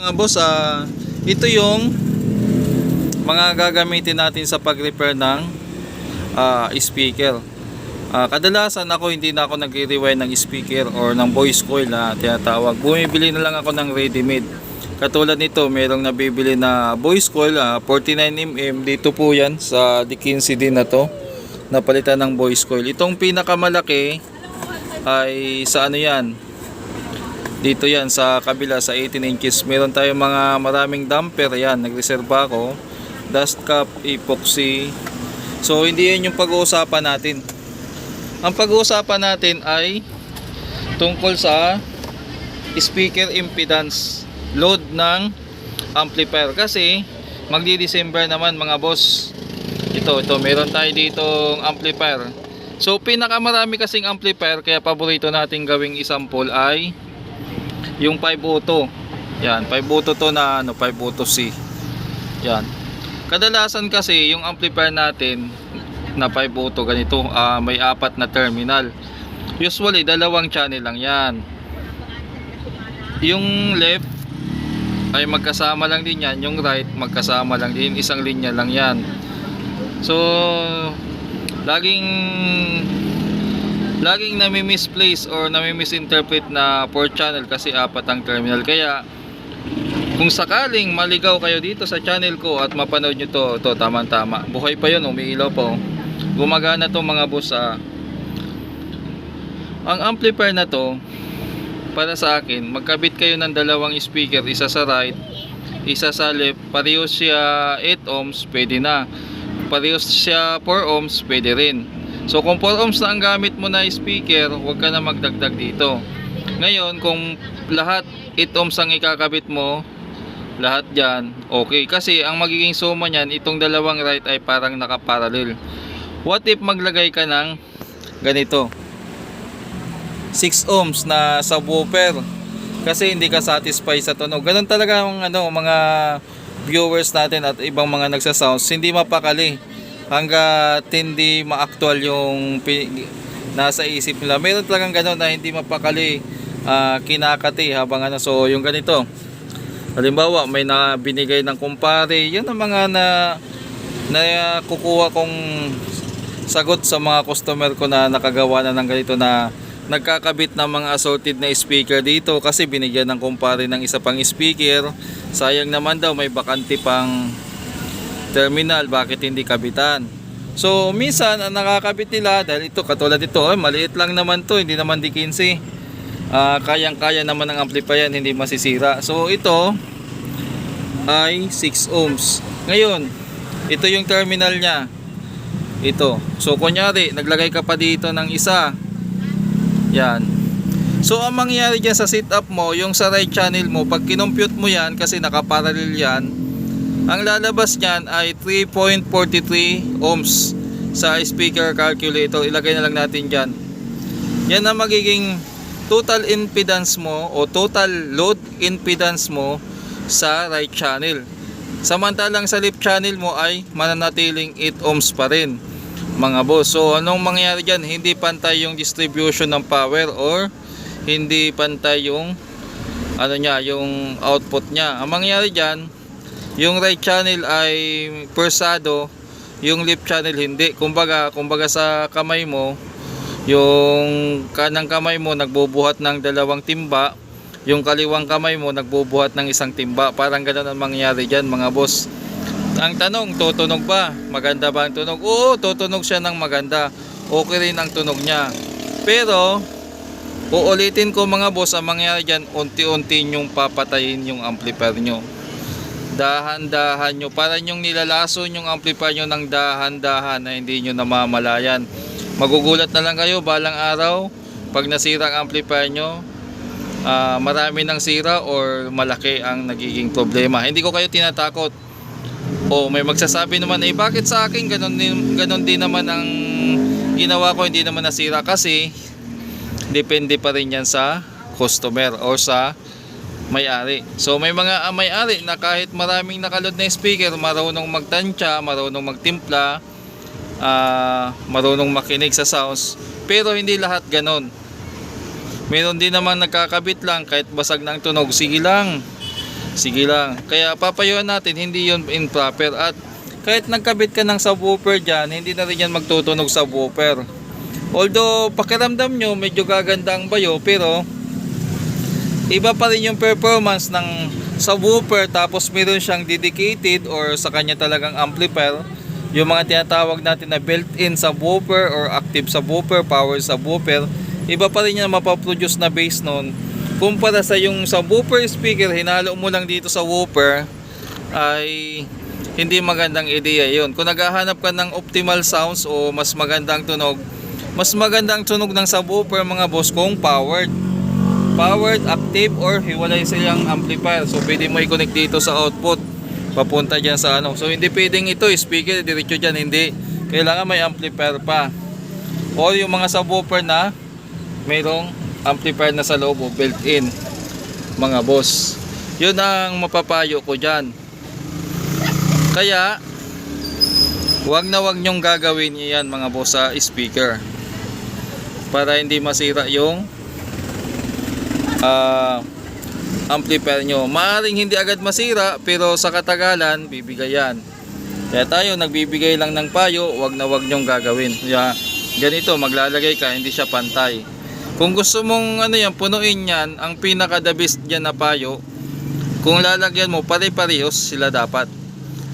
Mga boss, ah, ito yung mga gagamitin natin sa pag-repair ng ah, speaker. Ah, kadalasan ako hindi na ako nagre-rewind ng speaker or ng voice coil na tinatawag. Bumibili na lang ako ng ready-made. Katulad nito, merong nabibili na voice coil, ah, 49mm. Dito po yan sa D15 din na to. Napalitan ng voice coil. Itong pinakamalaki ay sa ano yan, dito yan sa kabila sa 18 inches. Meron tayong mga maraming damper. Yan nagreserba ako. Dust cap epoxy. So hindi yan yung pag-uusapan natin. Ang pag-uusapan natin ay tungkol sa speaker impedance load ng amplifier. Kasi magdi-December naman mga boss. Ito ito meron tayo ditong amplifier. So pinakamarami kasing amplifier kaya paborito nating gawing example ay yung 5 auto yan 5 auto to na ano 5 auto C. Yan. Kadalasan kasi yung amplifier natin na 5 auto ganito ah, may apat na terminal. Usually dalawang channel lang yan. Yung left ay magkasama lang din yan yung right magkasama lang din isang linya lang yan. So laging laging nami-misplace or nami-misinterpret na 4 channel kasi apat ang terminal kaya kung sakaling maligaw kayo dito sa channel ko at mapanood nyo to, to tama tama buhay pa yun, umiilaw pa oh. gumagana to mga boss ah. ang amplifier na to para sa akin magkabit kayo ng dalawang speaker isa sa right isa sa left pareho siya 8 ohms pwede na pareho siya 4 ohms pwede rin So kung 4 ohms na ang gamit mo na speaker, huwag ka na magdagdag dito. Ngayon, kung lahat 8 ohms ang ikakabit mo, lahat dyan, okay. Kasi ang magiging suma niyan, itong dalawang right ay parang nakaparallel. What if maglagay ka ng ganito? 6 ohms na subwoofer. Kasi hindi ka satisfied sa tunog. Ganun talaga ang ano, mga viewers natin at ibang mga nagsasounds, hindi mapakali hanggat hindi ma-actual yung nasa isip nila. Meron talagang gano'n na hindi mapakali ah, kinakati habang ano. So yung ganito. Halimbawa may na binigay ng kumpare. Yan ang mga na na kukuha kong sagot sa mga customer ko na nakagawa na ng ganito na nagkakabit ng mga assorted na speaker dito kasi binigyan ng kumpare ng isa pang speaker. Sayang naman daw may bakante pang terminal, bakit hindi kabitan? So, minsan, ang nakakabit nila, dahil ito, katulad ito, eh, maliit lang naman to, hindi naman di 15. Ah, kayang-kaya naman ng amplifier, hindi masisira. So, ito, ay 6 ohms. Ngayon, ito yung terminal niya. Ito. So, kunyari, naglagay ka pa dito ng isa. Yan. So, ang mangyayari dyan sa setup mo, yung sa right channel mo, pag kinompute mo yan, kasi nakaparallel yan, ang lalabas niyan ay 3.43 ohms sa speaker calculator. Ilagay na lang natin dyan. Yan ang magiging total impedance mo o total load impedance mo sa right channel. Samantalang sa left channel mo ay mananatiling 8 ohms pa rin mga boss. So anong mangyayari dyan? Hindi pantay yung distribution ng power or hindi pantay yung ano niya, yung output niya. Ang mangyayari dyan, yung right channel ay persado, yung left channel hindi. Kumbaga, kumbaga sa kamay mo, yung kanang kamay mo nagbubuhat ng dalawang timba, yung kaliwang kamay mo nagbubuhat ng isang timba. Parang ganun ang mangyayari diyan, mga boss. Ang tanong, tutunog ba? Maganda ba ang tunog? Oo, tutunog siya ng maganda. Okay rin ang tunog niya. Pero, uulitin ko mga boss, ang mangyayari dyan, unti-unti nyong papatayin yung amplifier nyo dahan-dahan nyo. Para nyong nilalason yung amplifier nyo ng dahan-dahan na hindi nyo namamalayan. Magugulat na lang kayo balang araw. Pag nasira ang amplifier nyo ah, marami ng sira or malaki ang nagiging problema. Hindi ko kayo tinatakot. O may magsasabi naman eh bakit sa akin ganun din, ganun din naman ang ginawa ko? Hindi naman nasira kasi. Depende pa rin yan sa customer or sa may-ari. So may mga ah, may-ari na kahit maraming nakalod na speaker, marunong magtansya, marunong magtimpla, ah, marunong makinig sa sounds, pero hindi lahat ganon. Meron din naman nagkakabit lang kahit basag ng tunog, sige lang. Sige lang. Kaya papayuan natin, hindi yun improper. At kahit nagkabit ka ng subwoofer dyan, hindi na rin yan magtutunog subwoofer. Although pakiramdam nyo, medyo gaganda ang bayo, pero iba pa rin yung performance ng subwoofer tapos meron siyang dedicated or sa kanya talagang amplifier. Yung mga tinatawag natin na built-in subwoofer or active subwoofer, power subwoofer iba pa rin yan mapaproduce na bass nun. Kumpara sa yung subwoofer speaker hinalo mo lang dito sa woofer ay hindi magandang ideya yun. Kung naghahanap ka ng optimal sounds o mas magandang tunog mas magandang tunog ng subwoofer mga boss kung powered powered, active, or hiwalay silang amplifier. So, pwede mo i-connect dito sa output. Papunta dyan sa ano. So, hindi pwedeng ito, speaker, diretso dyan. Hindi. Kailangan may amplifier pa. Or yung mga subwoofer na mayroong amplifier na sa loob o built-in. Mga boss. Yun ang mapapayo ko dyan. Kaya, wag na wag nyong gagawin yan mga boss sa speaker. Para hindi masira yung ah amplifier nyo. Maaring hindi agad masira pero sa katagalan bibigayan. Kaya tayo nagbibigay lang ng payo, wag na wag nyong gagawin. Kaya ganito maglalagay ka hindi siya pantay. Kung gusto mong ano yan punuin yan, ang pinaka the best diyan na payo, kung lalagyan mo pare-parehos sila dapat.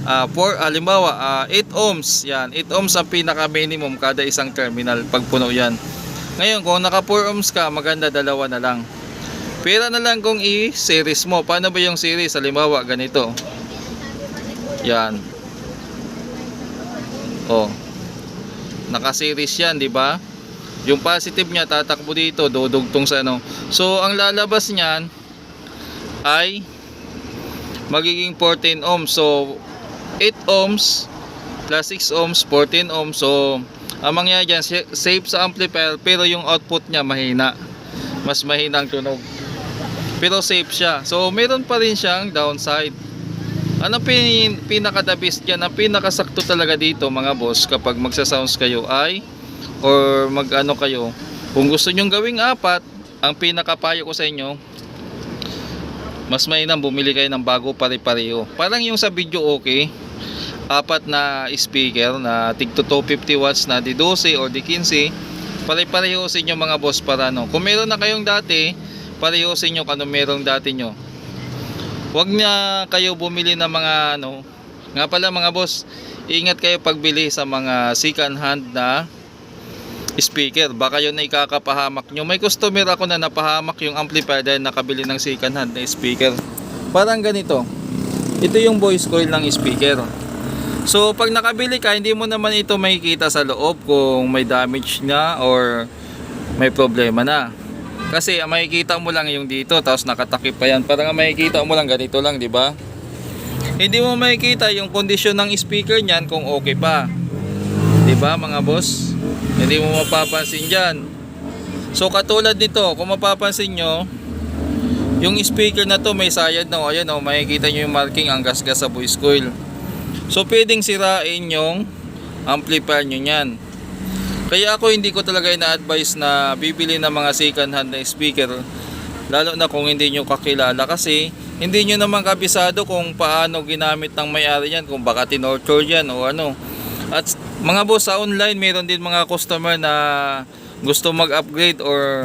Ah, for halimbawa, ah, 8 ohms, yan. 8 ohms ang pinaka minimum kada isang terminal pag puno yan. Ngayon, kung naka 4 ohms ka, maganda dalawa na lang. Pera na lang kung i-series mo. Paano ba yung series? Halimbawa, ganito. Yan. Oh. Naka-series yan, di ba? Yung positive niya tatakbo dito, dudugtong sa ano. So, ang lalabas niyan ay magiging 14 ohms. So, 8 ohms plus 6 ohms, 14 ohms. So, ang mangyayari dyan, sa- safe sa amplifier, pero yung output niya mahina. Mas mahina ang tunog pero safe siya. So, meron pa rin siyang downside. Ano pin, pinaka the best yan? Ang pinakasakto talaga dito mga boss kapag magsa-sounds kayo ay or mag-ano kayo. Kung gusto nyong gawing apat, ang pinakapayo ko sa inyo, mas mainam bumili kayo ng bago pare-pareho. Parang yung sa video okay, apat na speaker na tig to 250 watts na di 12 or di 15, pare-pareho sa inyo mga boss para no. Kung meron na kayong dati, pareho sa inyo kung ano merong dati nyo. Huwag na kayo bumili ng mga ano. Nga pala mga boss, ingat kayo pagbili sa mga second hand na speaker. Baka yun na ikakapahamak nyo. May customer ako na napahamak yung amplifier dahil nakabili ng second hand na speaker. Parang ganito. Ito yung voice coil ng speaker. So pag nakabili ka, hindi mo naman ito makikita sa loob kung may damage na or may problema na. Kasi makikita mo lang yung dito, tapos nakatakip pa yan. Parang ang makikita mo lang ganito lang, di ba? Hindi mo makikita yung kondisyon ng speaker niyan kung okay pa. Di ba mga boss? Hindi mo mapapansin dyan. So katulad nito, kung mapapansin nyo, yung speaker na to may sayad na. o. Ayan o, makikita nyo yung marking ang gasgas sa voice coil. So pwedeng sirain yung amplifier nyo niyan. Kaya ako hindi ko talaga ina-advise na bibili ng mga second hand na speaker lalo na kung hindi nyo kakilala. Kasi hindi nyo naman kabisado kung paano ginamit ng may-ari yan kung baka tinorture yan o ano. At mga boss sa online meron din mga customer na gusto mag-upgrade or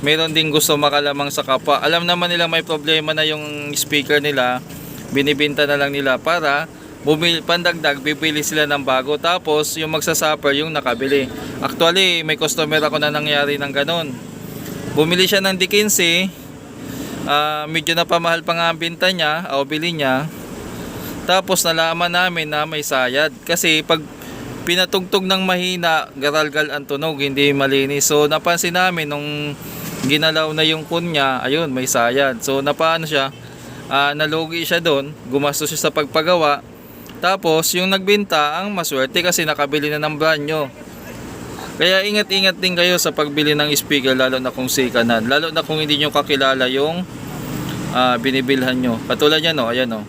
meron din gusto makalamang sa kapwa. Alam naman nila may problema na yung speaker nila binibinta na lang nila para bumili pandagdag bibili sila ng bago. Tapos yung magsasuffer yung nakabili. Actually may customer ako na nangyari ng ganon bumili siya ng D15 ah, medyo napamahal pa nga ang binta niya o bili niya. Tapos nalaman namin na may sayad. Kasi pag pinatugtog ng mahina garalgal ang tunog hindi malinis. So napansin namin nung ginalaw na yung kun niya ayun may sayad. So napaano siya? Ah, nalugi siya doon gumastos siya sa pagpagawa tapos yung nagbenta ang maswerte kasi nakabili na ng brand nyo kaya ingat-ingat din kayo sa pagbili ng speaker lalo na kung hand. Lalo na kung hindi nyo kakilala yung ah, binibilhan nyo. Katulad yan o, ayan o.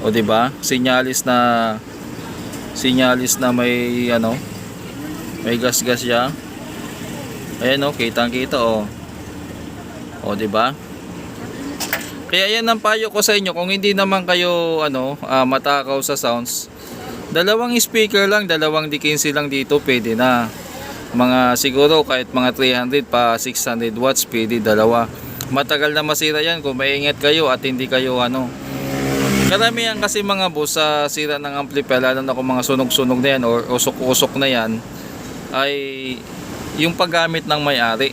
O di ba? Sinyalis na sinyalis na may ano may gas-gas siya. Ayan o, kitang-kita o. O di ba? Kaya yan ang payo ko sa inyo kung hindi naman kayo ano ah, matakaw sa sounds. Dalawang speaker lang, dalawang D15 lang dito pwede na. Mga siguro kahit mga 300 pa 600 watts pwede dalawa. Matagal na masira yan kung maingat kayo at hindi kayo ano. Karamihan kasi mga boss sa sira ng amplifier lalo na kung mga sunog-sunog na yan or usok-usok na yan ay yung paggamit ng may-ari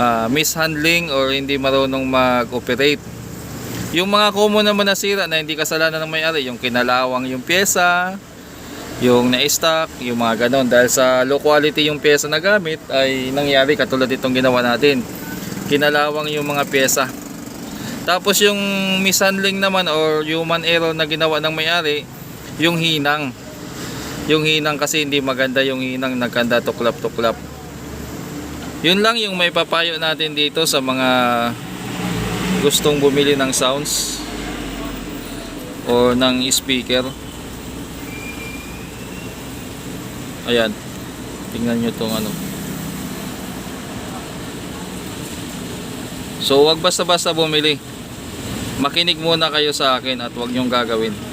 ah, mishandling or hindi marunong mag-operate. Yung mga common naman na sira na hindi kasalanan ng may-ari, yung kinalawang yung pyesa, yung na-stock, yung mga ganon. Dahil sa low quality yung pyesa na gamit ay nangyari katulad itong ginawa natin. Kinalawang yung mga pyesa. Tapos yung mishandling naman or human error na ginawa ng may-ari, yung hinang. Yung hinang kasi hindi maganda yung hinang nagkanda tuklap-tuklap. Yun lang yung may papayo natin dito sa mga gustong bumili ng sounds or ng speaker. Ayan. Tingnan nyo tong ano. So wag basta-basta bumili. Makinig muna kayo sa akin at wag nyong gagawin.